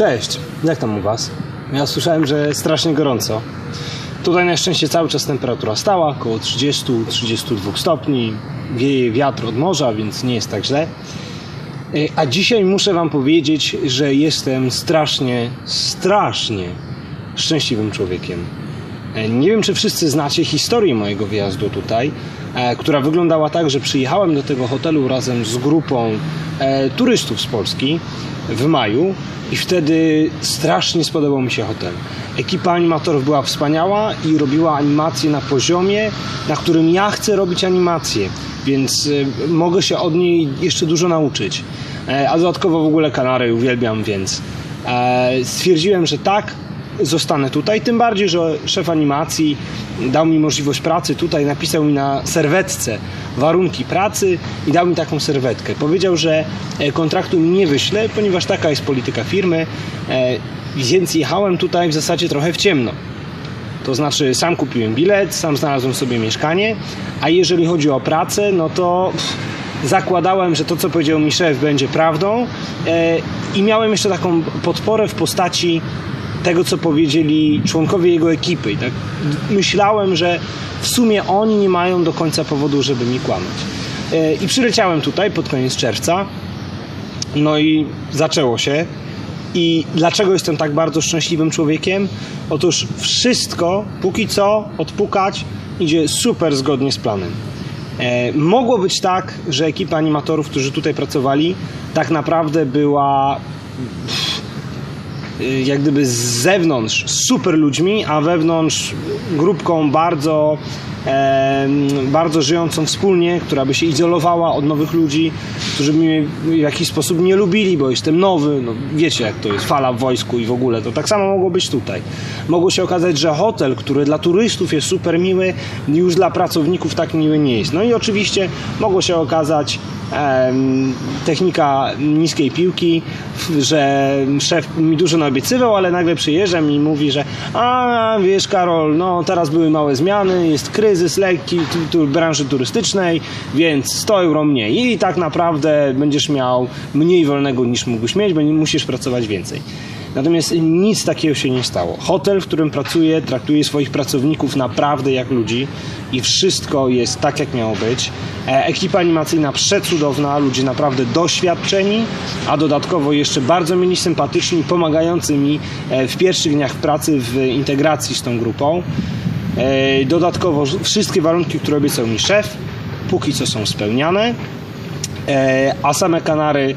Cześć, jak tam u Was? Ja słyszałem, że strasznie gorąco. Tutaj na szczęście cały czas temperatura stała, około 30-32 stopni. Wieje wiatr od morza, więc nie jest tak źle. E, A dzisiaj muszę Wam powiedzieć, że jestem strasznie, strasznie szczęśliwym człowiekiem. E, Nie wiem, czy wszyscy znacie historię mojego wyjazdu tutaj, która wyglądała tak, że przyjechałem do tego hotelu razem z grupą e, turystów z Polski w maju i wtedy strasznie spodobał mi się hotel. Ekipa animatorów była wspaniała i robiła animacje na poziomie, na którym ja chcę robić animacje, więc e, mogę się od niej jeszcze dużo nauczyć. E, A dodatkowo w ogóle Kanary uwielbiam, więc e, stwierdziłem, że tak, zostanę tutaj. Tym bardziej, że szef animacji dał mi możliwość pracy tutaj, napisał mi na serwetce warunki pracy i dał mi taką serwetkę. Powiedział, że e, kontraktu mi nie wyśle, ponieważ taka jest polityka firmy, e, więc jechałem tutaj w zasadzie trochę w ciemno. To znaczy, sam kupiłem bilet, sam znalazłem sobie mieszkanie, a jeżeli chodzi o pracę, no to zakładałem, że to, co powiedział mi szef, będzie prawdą e, i miałem jeszcze taką podporę w postaci tego, co powiedzieli członkowie jego ekipy. I tak myślałem, że w sumie oni nie mają do końca powodu, żeby mi kłamać. E, I przyleciałem tutaj pod koniec czerwca. No i zaczęło się. I dlaczego jestem tak bardzo szczęśliwym człowiekiem? Otóż wszystko, póki co, odpukać, idzie super zgodnie z planem. E, mogło być tak, że ekipa animatorów, którzy tutaj pracowali, tak naprawdę była jak gdyby z zewnątrz super ludźmi, a wewnątrz grupką bardzo, bardzo żyjącą wspólnie, która by się izolowała od nowych ludzi, którzy mnie w jakiś sposób nie lubili, bo jestem nowy. No, wiecie, jak to jest, fala w wojsku i w ogóle. To tak samo mogło być tutaj. Mogło się okazać, że hotel, który dla turystów jest super miły, już dla pracowników tak miły nie jest. No i oczywiście mogło się okazać em, technika niskiej piłki, że szef mi dużo naobiecywał, ale nagle przyjeżdżam i mówi, że a wiesz Karol, no teraz były małe zmiany, jest kryzys lekki tu w branży turystycznej, więc 100 euro mniej i tak naprawdę będziesz miał mniej wolnego niż mógłbyś mieć, bo musisz pracować więcej. Natomiast nic takiego się nie stało. Hotel, w którym pracuję, traktuje swoich pracowników naprawdę jak ludzi i wszystko jest tak, jak miało być. E, Ekipa animacyjna przecudowna, ludzie naprawdę doświadczeni, a dodatkowo jeszcze bardzo mili, sympatyczni, pomagający mi e, w pierwszych dniach pracy w integracji z tą grupą. E, Dodatkowo wszystkie warunki, które obiecał mi szef, póki co są spełniane. E, a same Kanary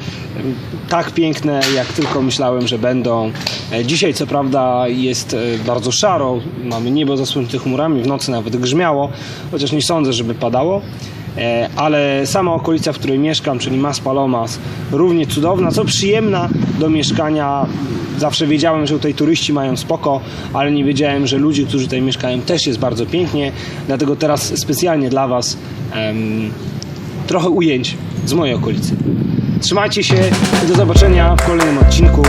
tak piękne, jak tylko myślałem, że będą. E, Dzisiaj co prawda jest bardzo szaro, mamy niebo zasłonięte chmurami, w nocy nawet grzmiało, chociaż nie sądzę, żeby padało. Ale sama okolica, w której mieszkam, czyli Mas Palomas, równie cudowna, co przyjemna do mieszkania. Zawsze wiedziałem, że tutaj turyści mają spoko, ale nie wiedziałem, że ludzie, którzy tutaj mieszkają, też jest bardzo pięknie. Dlatego teraz specjalnie dla Was em, trochę ujęć z mojej okolicy. Trzymajcie się i do zobaczenia w kolejnym odcinku.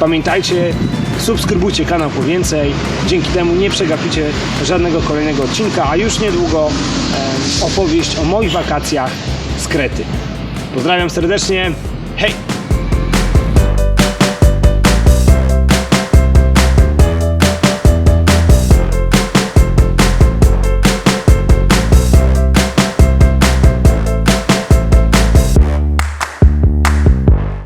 Pamiętajcie, subskrybujcie kanał po więcej. Dzięki temu nie przegapicie żadnego kolejnego odcinka, a już niedługo opowieść o moich wakacjach z Krety. Pozdrawiam serdecznie. Hej!